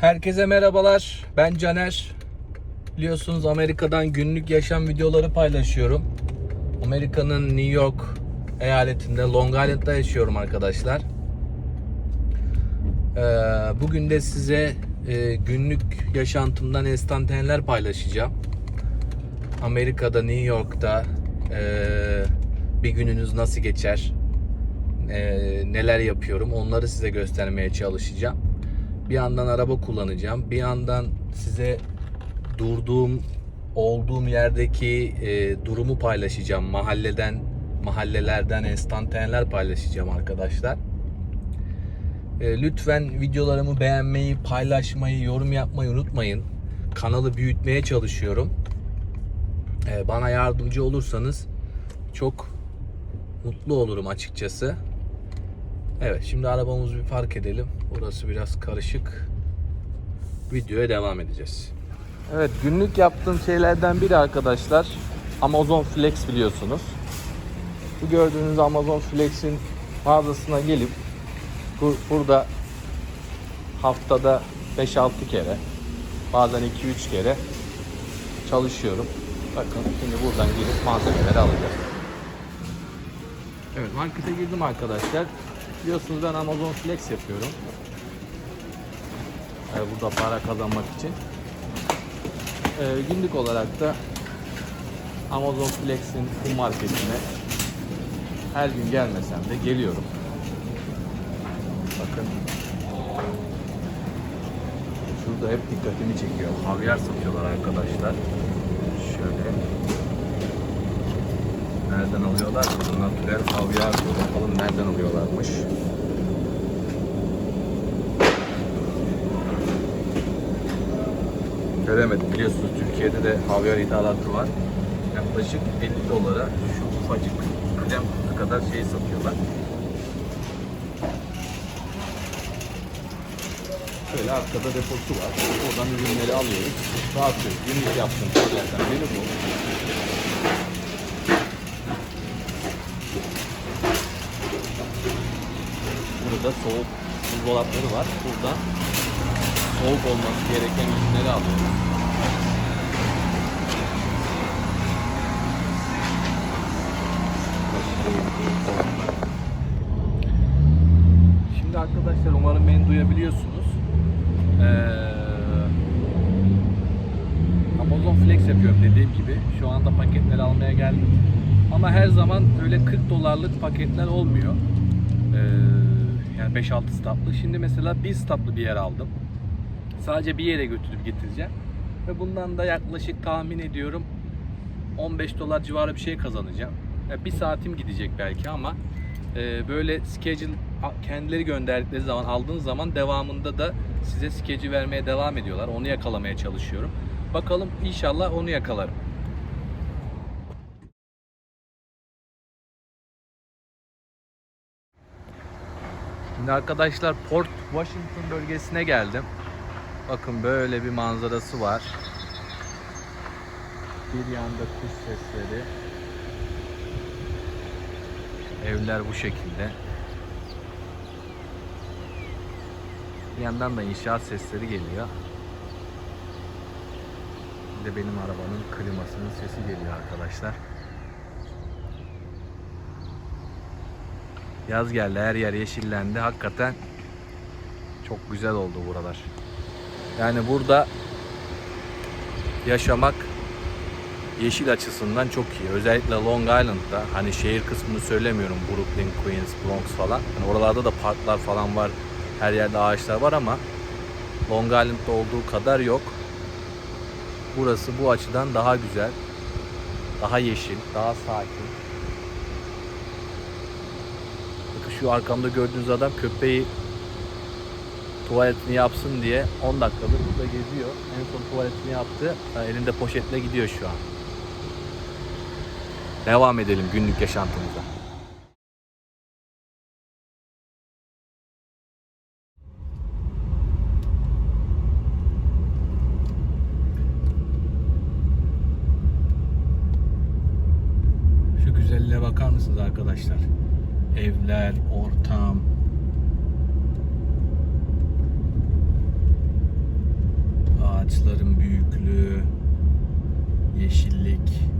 Herkese merhabalar. Ben Caner. Biliyorsunuz Amerika'dan günlük yaşam videoları paylaşıyorum. Amerika'nın New York eyaletinde Long Island'da yaşıyorum arkadaşlar. Ee, bugün de size e, günlük yaşantımdan enstantaneler paylaşacağım. Amerika'da, New York'ta e, bir gününüz nasıl geçer? E, neler yapıyorum? Onları size göstermeye çalışacağım. Bir yandan araba kullanacağım. Bir yandan size durduğum, olduğum yerdeki e, durumu paylaşacağım. Mahalleden, mahallelerden enstantaneler paylaşacağım arkadaşlar. E, lütfen videolarımı beğenmeyi, paylaşmayı, yorum yapmayı unutmayın. Kanalı büyütmeye çalışıyorum. E, bana yardımcı olursanız çok mutlu olurum açıkçası. Evet şimdi arabamızı bir park edelim. Burası biraz karışık. Videoya devam edeceğiz. Evet günlük yaptığım şeylerden biri arkadaşlar Amazon Flex biliyorsunuz. Bu gördüğünüz Amazon Flex'in mağazasına gelip bu, burada haftada 5-6 kere bazen 2-3 kere çalışıyorum. Bakın şimdi buradan girip malzemeleri alacağız. Evet markete girdim arkadaşlar. Biliyorsunuz ben Amazon Flex yapıyorum. Ee, burada para kazanmak için. Ee, günlük olarak da Amazon Flex'in bu marketine her gün gelmesem de geliyorum. Bakın. Şurada hep dikkatimi çekiyor. Havyar satıyorlar arkadaşlar. Şöyle. Nereden alıyorlar? Natürel diyor. Bakalım nereden alıyorlarmış. Göremedim. Biliyorsunuz Türkiye'de de havyar ithalatı var. Yaklaşık 50 dolara şu ufacık krem kutu kadar şey satıyorlar. Şöyle arkada deposu var. Oradan ürünleri alıyoruz. Dağıtıyoruz. Günlük yaptığım şeylerden biri bu. Burada soğuk buzdolapları var. Buradan soğuk olması gereken ürünleri alıyoruz. Şimdi arkadaşlar umarım beni duyabiliyorsunuz. Ee, Amazon Flex yapıyorum dediğim gibi. Şu anda paketleri almaya geldim. Ama her zaman öyle 40 dolarlık paketler olmuyor. Ee, yani 5-6 stoplı. Şimdi mesela bir stoplı bir yer aldım. Sadece bir yere götürüp getireceğim. Ve bundan da yaklaşık tahmin ediyorum 15 dolar civarı bir şey kazanacağım. Yani bir saatim gidecek belki ama e, böyle schedule kendileri gönderdikleri zaman aldığınız zaman devamında da size schedule vermeye devam ediyorlar. Onu yakalamaya çalışıyorum. Bakalım inşallah onu yakalarım. Şimdi arkadaşlar Port Washington bölgesine geldim. Bakın böyle bir manzarası var. Bir yanda kuş sesleri. Evler bu şekilde. Bir yandan da inşaat sesleri geliyor. Bir de benim arabanın klimasının sesi geliyor arkadaşlar. Yaz geldi her yer yeşillendi. Hakikaten çok güzel oldu buralar. Yani burada yaşamak yeşil açısından çok iyi. Özellikle Long Island'da hani şehir kısmını söylemiyorum. Brooklyn, Queens, Bronx falan. Hani oralarda da parklar falan var. Her yerde ağaçlar var ama Long Island'da olduğu kadar yok. Burası bu açıdan daha güzel. Daha yeşil, daha sakin. Bakın şu arkamda gördüğünüz adam köpeği tuvaletini yapsın diye 10 dakikadır burada geziyor. En son tuvaletini yaptı. Elinde poşetle gidiyor şu an. Devam edelim günlük yaşantımıza. Şu güzelliğe bakar mısınız arkadaşlar? evler, ortam. Ağaçların büyüklüğü, yeşillik.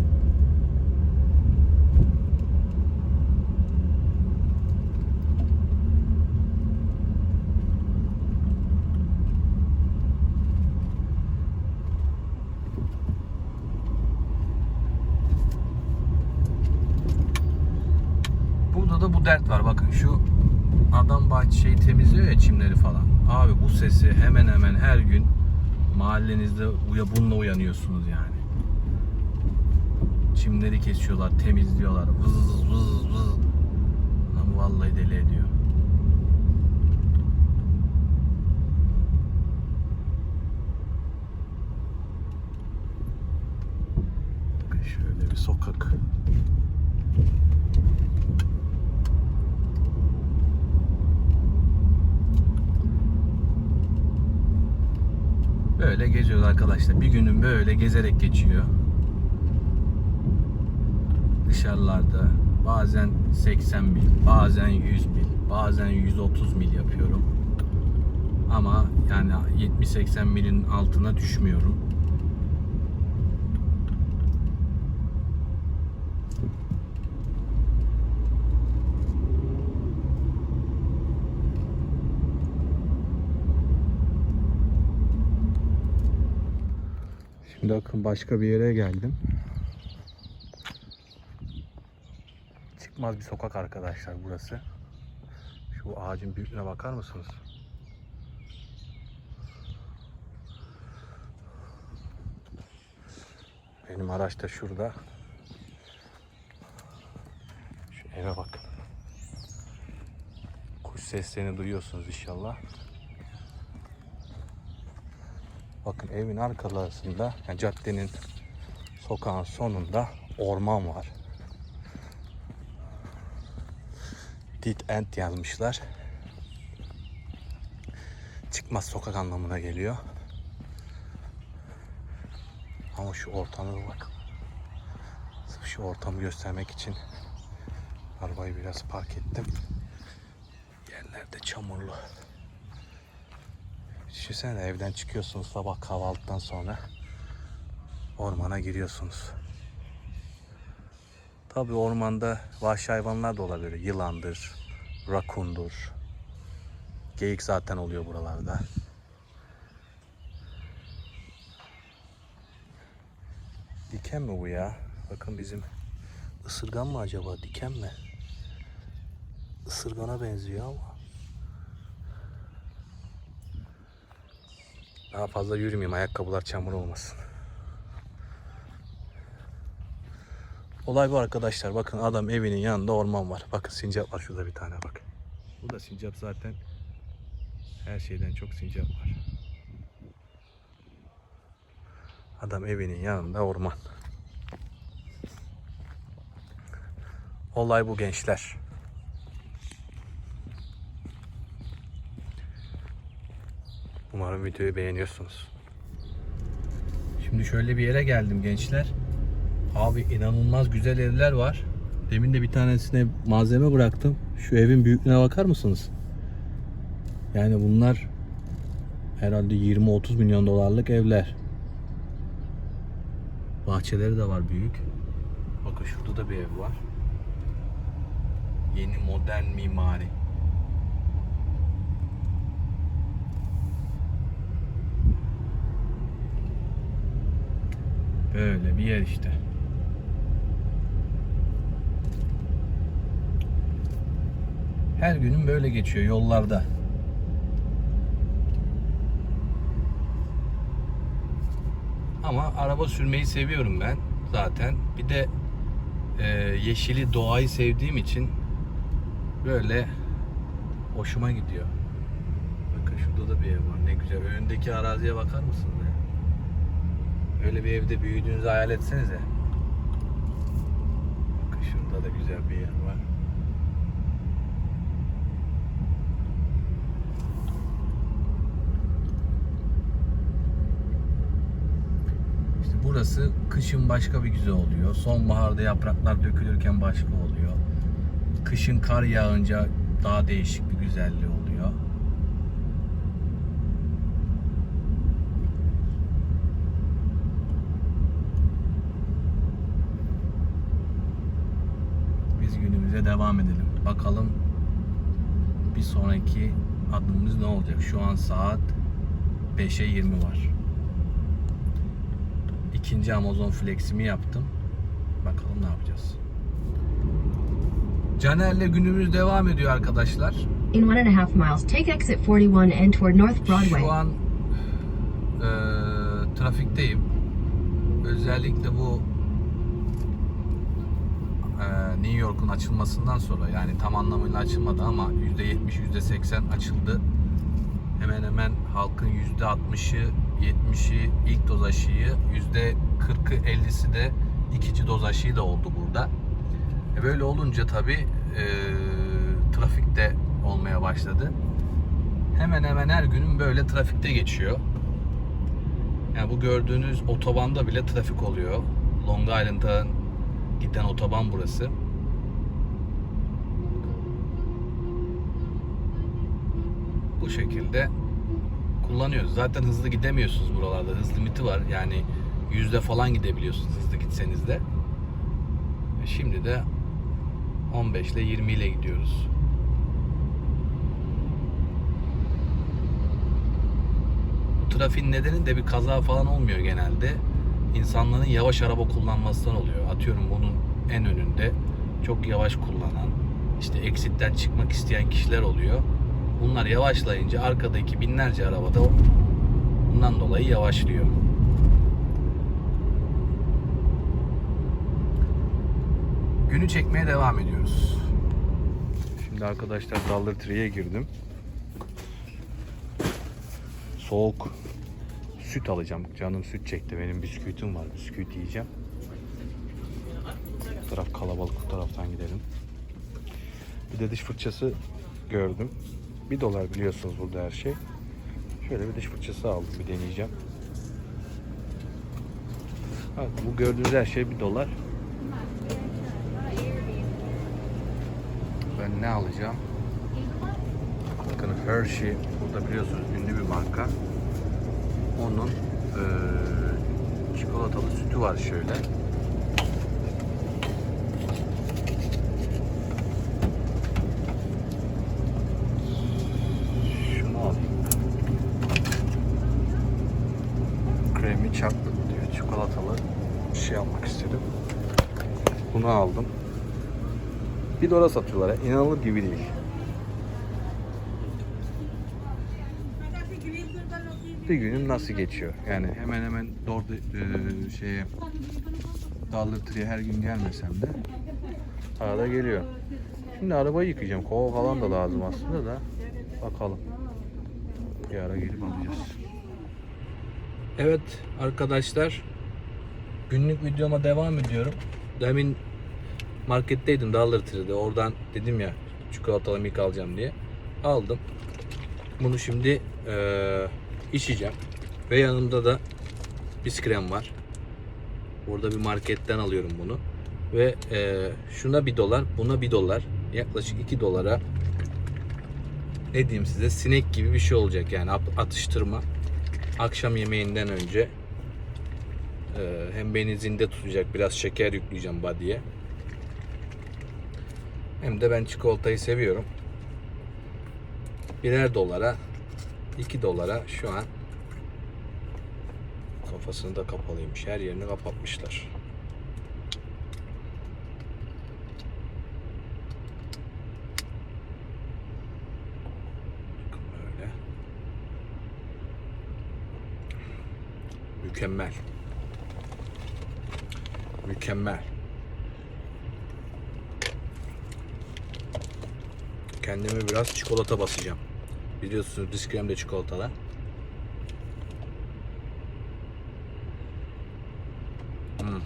Dert var. Bakın şu adam bahçe şeyi temizliyor ya çimleri falan. Abi bu sesi hemen hemen her gün mahallenizde uya bununla uyanıyorsunuz yani. Çimleri kesiyorlar, temizliyorlar. Vız vız vız. Lan vallahi deli ediyor. Şöyle bir sokak. Böyle geziyoruz arkadaşlar. Bir günün böyle gezerek geçiyor. Dışarılarda bazen 80 mil, bazen 100 mil, bazen 130 mil yapıyorum. Ama yani 70-80 milin altına düşmüyorum. Şimdi bakın başka bir yere geldim. Çıkmaz bir sokak arkadaşlar burası. Şu ağacın büyüklüğüne bakar mısınız? Benim araç da şurada. Şu eve bakın. Kuş seslerini duyuyorsunuz inşallah. Bakın evin arkalarında, yani caddenin sokağın sonunda orman var. Dead End yazmışlar. Çıkmaz sokak anlamına geliyor. Ama şu ortama bir bak. Sırf şu ortamı göstermek için arabayı biraz park ettim. Yerlerde çamurlu. Düşünsene evden çıkıyorsunuz sabah kahvaltıdan sonra ormana giriyorsunuz. Tabi ormanda vahşi hayvanlar da olabilir. Yılandır, rakundur. Geyik zaten oluyor buralarda. Diken mi bu ya? Bakın bizim ısırgan mı acaba? Diken mi? Isırgana benziyor ama. Daha fazla yürümeyeyim ayakkabılar çamur olmasın. Olay bu arkadaşlar. Bakın adam evinin yanında orman var. Bakın sincap var şurada bir tane bak. Bu da sincap zaten. Her şeyden çok sincap var. Adam evinin yanında orman. Olay bu gençler. Umarım videoyu beğeniyorsunuz. Şimdi şöyle bir yere geldim gençler. Abi inanılmaz güzel evler var. Demin de bir tanesine malzeme bıraktım. Şu evin büyüklüğüne bakar mısınız? Yani bunlar herhalde 20-30 milyon dolarlık evler. Bahçeleri de var büyük. Bakın şurada da bir ev var. Yeni modern mimari. Böyle bir yer işte. Her günüm böyle geçiyor yollarda. Ama araba sürmeyi seviyorum ben zaten. Bir de e, yeşili doğayı sevdiğim için böyle hoşuma gidiyor. Bakın şurada da bir ev var. Ne güzel. Önündeki araziye bakar mısınız? Öyle bir evde büyüdüğünüzü hayal etsenize. Bakın şurada da güzel bir yer var. İşte burası kışın başka bir güzel oluyor. Sonbaharda yapraklar dökülürken başka oluyor. Kışın kar yağınca daha değişik bir güzelliği oluyor. İşimize devam edelim. Bakalım bir sonraki adımımız ne olacak? Şu an saat 5'e 20 var. İkinci Amazon Flex'imi yaptım. Bakalım ne yapacağız. Caner'le günümüz devam ediyor arkadaşlar. In one and a half miles, take exit 41 and toward North Broadway. Şu an eee, trafikteyim. Özellikle bu New York'un açılmasından sonra yani tam anlamıyla açılmadı ama %70 %80 açıldı. Hemen hemen halkın %60'ı 70'i ilk doz aşıyı %40'ı 50'si de ikinci doz aşıyı da oldu burada. E böyle olunca tabi trafik de olmaya başladı hemen hemen her günün böyle trafikte geçiyor. Yani bu gördüğünüz otobanda bile trafik oluyor. Long Island'a giden otoban burası. Bu şekilde kullanıyoruz. Zaten hızlı gidemiyorsunuz buralarda. Hız limiti var. Yani yüzde falan gidebiliyorsunuz hızlı gitseniz de. E Şimdi de 15 ile 20 ile gidiyoruz. Bu trafiğin nedeni de bir kaza falan olmuyor genelde. İnsanların yavaş araba kullanmasından oluyor. Atıyorum bunun en önünde çok yavaş kullanan, işte eksitten çıkmak isteyen kişiler oluyor. Bunlar yavaşlayınca arkadaki binlerce arabada bundan dolayı yavaşlıyor. Günü çekmeye devam ediyoruz. Şimdi arkadaşlar Dollar Tree'ye girdim. Soğuk süt alacağım. Canım süt çekti. Benim bisküvitim var. Bisküvit yiyeceğim. Bu taraf kalabalık. Bu taraftan gidelim. Bir de diş fırçası gördüm. Bir dolar biliyorsunuz burada her şey. Şöyle bir diş fırçası aldım. Bir deneyeceğim. Ha, bu gördüğünüz her şey bir dolar. Ben ne alacağım? Bakın Hershey burada biliyorsunuz ünlü bir marka. Onun eee, çikolatalı sütü var şöyle. Şunu alayım. Kremi chocolate diyor. Çikolatalı bir şey almak istedim. Bunu aldım. Bir dolara satıyorlar. ya, İnanılır gibi değil. Bir günüm nasıl geçiyor? Yani hemen hemen doğru e, şeye Tree'ye her gün gelmesem de arada geliyor. Şimdi arabayı yıkayacağım. Kova falan da lazım aslında da. Bakalım. Bir ara gelip alacağız. Evet arkadaşlar. Günlük videoma devam ediyorum. Demin marketteydim Tree'de. Oradan dedim ya çikolatalı milk alacağım diye. Aldım. Bunu şimdi eee, içeceğim. Ve yanımda da biskrem var. Burada bir marketten alıyorum bunu. Ve eee, şuna bir dolar, buna bir dolar. Yaklaşık 2 dolara ne diyeyim size sinek gibi bir şey olacak yani at- atıştırma. Akşam yemeğinden önce eee, hem beni zinde tutacak biraz şeker yükleyeceğim body'ye. Hem de ben çikolatayı seviyorum. Birer dolara 2 dolara şu an kafasını da kapalıymış. Her yerini kapatmışlar. Böyle. Mükemmel. Mükemmel. Kendime biraz çikolata basacağım. Biliyorsunuz diskrem de çikolatalı. Hmm.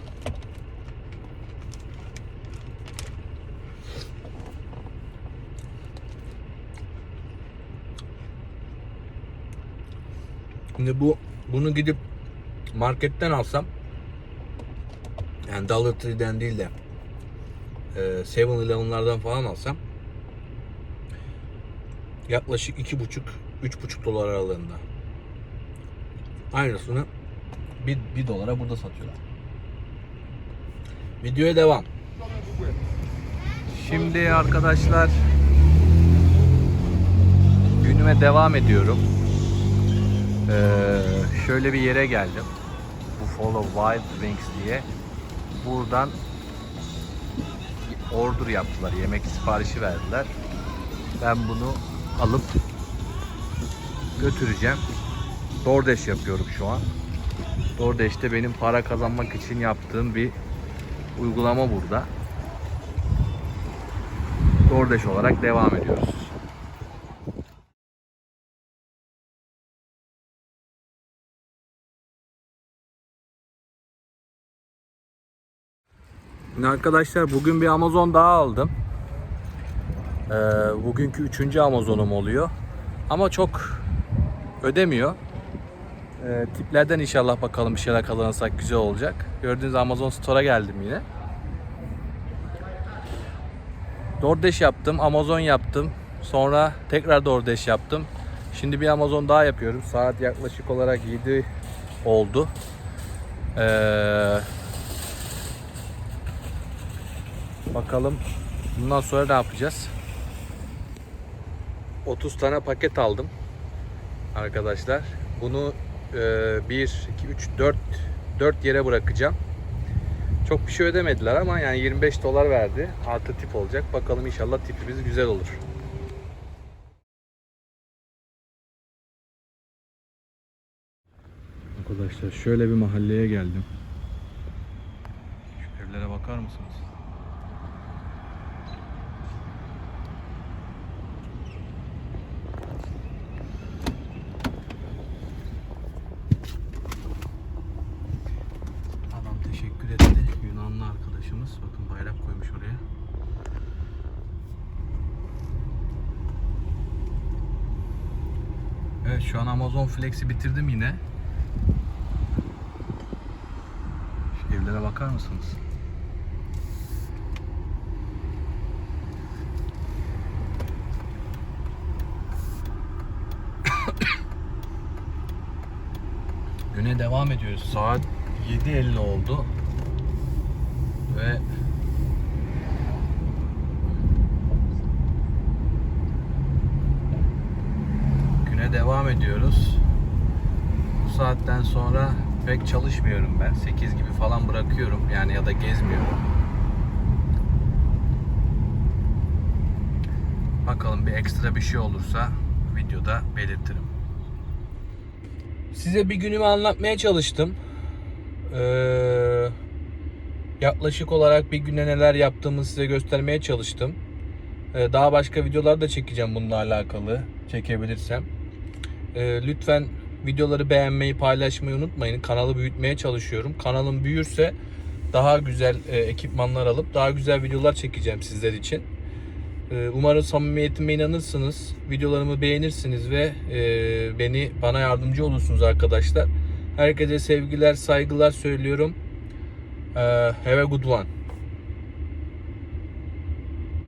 Şimdi bu bunu gidip marketten alsam yani Dollar Tree'den değil de e, 7-Eleven'lardan falan alsam yaklaşık iki buçuk, üç buçuk dolar aralığında. Aynısını bir, bir dolara burada satıyorlar. Videoya devam. Şimdi arkadaşlar günüme devam ediyorum. Ee, şöyle bir yere geldim. Buffalo Wild Wings diye. Buradan order yaptılar. Yemek siparişi verdiler. Ben bunu alıp götüreceğim. DoorDash yapıyorum şu an. DoorDash'te benim para kazanmak için yaptığım bir uygulama burada. DoorDash olarak devam ediyoruz. Arkadaşlar bugün bir Amazon daha aldım. Ee, bugünkü üçüncü Amazon'um oluyor. Ama çok ödemiyor. Ee, tiplerden inşallah bakalım bir şeyler kazanırsak güzel olacak. Gördüğünüz Amazon Store'a geldim yine. DoorDash yaptım, Amazon yaptım. Sonra tekrar DoorDash yaptım. Şimdi bir Amazon daha yapıyorum. Saat yaklaşık olarak 7 oldu. Ee, bakalım bundan sonra ne yapacağız? 30 tane paket aldım arkadaşlar. Bunu e, 1, 2, 3, 4 4 yere bırakacağım. Çok bir şey ödemediler ama yani 25 dolar verdi. Artı tip olacak. Bakalım inşallah tipimiz güzel olur. Arkadaşlar şöyle bir mahalleye geldim. Şu evlere bakar mısınız? Şu an Amazon Flex'i bitirdim yine. Şu evlere bakar mısınız? Güne devam ediyoruz. Saat 7.50 oldu. Ve güne devam ediyoruz. Bu saatten sonra pek çalışmıyorum ben. 8 gibi falan bırakıyorum yani ya da gezmiyorum. Bakalım bir ekstra bir şey olursa videoda belirtirim. Size bir günümü anlatmaya çalıştım. Ee, yaklaşık olarak bir güne neler yaptığımı size göstermeye çalıştım. Ee, daha başka videolar da çekeceğim bununla alakalı. Çekebilirsem. Ee, lütfen videoları beğenmeyi, paylaşmayı unutmayın. Kanalı büyütmeye çalışıyorum. Kanalım büyürse daha güzel e, ekipmanlar alıp daha güzel videolar çekeceğim sizler için. Ee, Umarım samimiyetime inanırsınız. Videolarımı beğenirsiniz ve e, beni bana yardımcı olursunuz arkadaşlar. Herkese sevgiler, saygılar söylüyorum. Ee, have a good one.